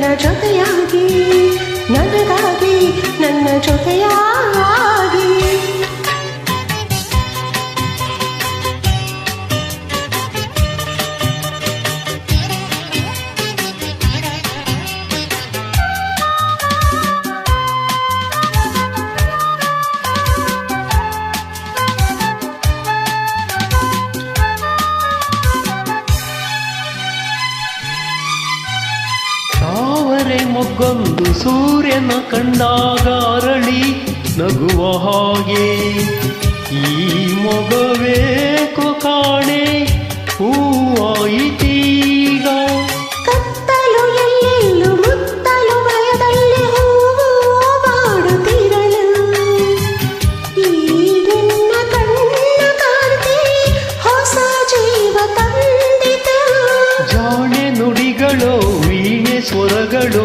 ನನ್ನ ಜೊತೆಯಾಗಿ ನನಗಾಗಿ ನನ್ನ ಜೊತೆಯಾಗಿ ತಾವರೆ ಸೂರ್ಯನ ಕಂಡಾಗ ಅರಳಿ ನಗುವ ಹಾಗೆ. ಈ ಮೊಗವೇ ಕಾಣೆ ಹೂವಾಯಿತೀಗ ಕತ್ತಲು ಎಲ್ಲೆಲ್ಲೂ ಮುತ್ತಲು ಭಯದಲ್ಲಿ ಹೂವು ಬಾಡುತ್ತಿರಲು ಈ ನಿನ್ನ ಕಣ್ಣ ಕಾಂತಿ ಹೊಸ ಜೀವ ತಂದಿತು. ಜಾಣೆ ನುಡಿಗಳು ವೀಣೆ ಸ್ವರಗಳು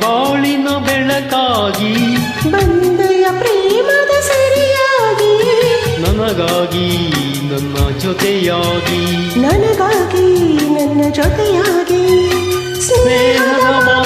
ಬಾಳಿನ ಬೆಳಕಾಗಿ. ಬಂದೆಯ ಪ್ರೇಮದ ಸರಿಯಾಗಿ. ನನಗಾಗಿ ನನ್ನ ಜೊತೆಯಾಗಿ. ನನಗಾಗಿ ನನ್ನ ಜೊತೆಯಾಗಿ. ಸ್ನೇಹದ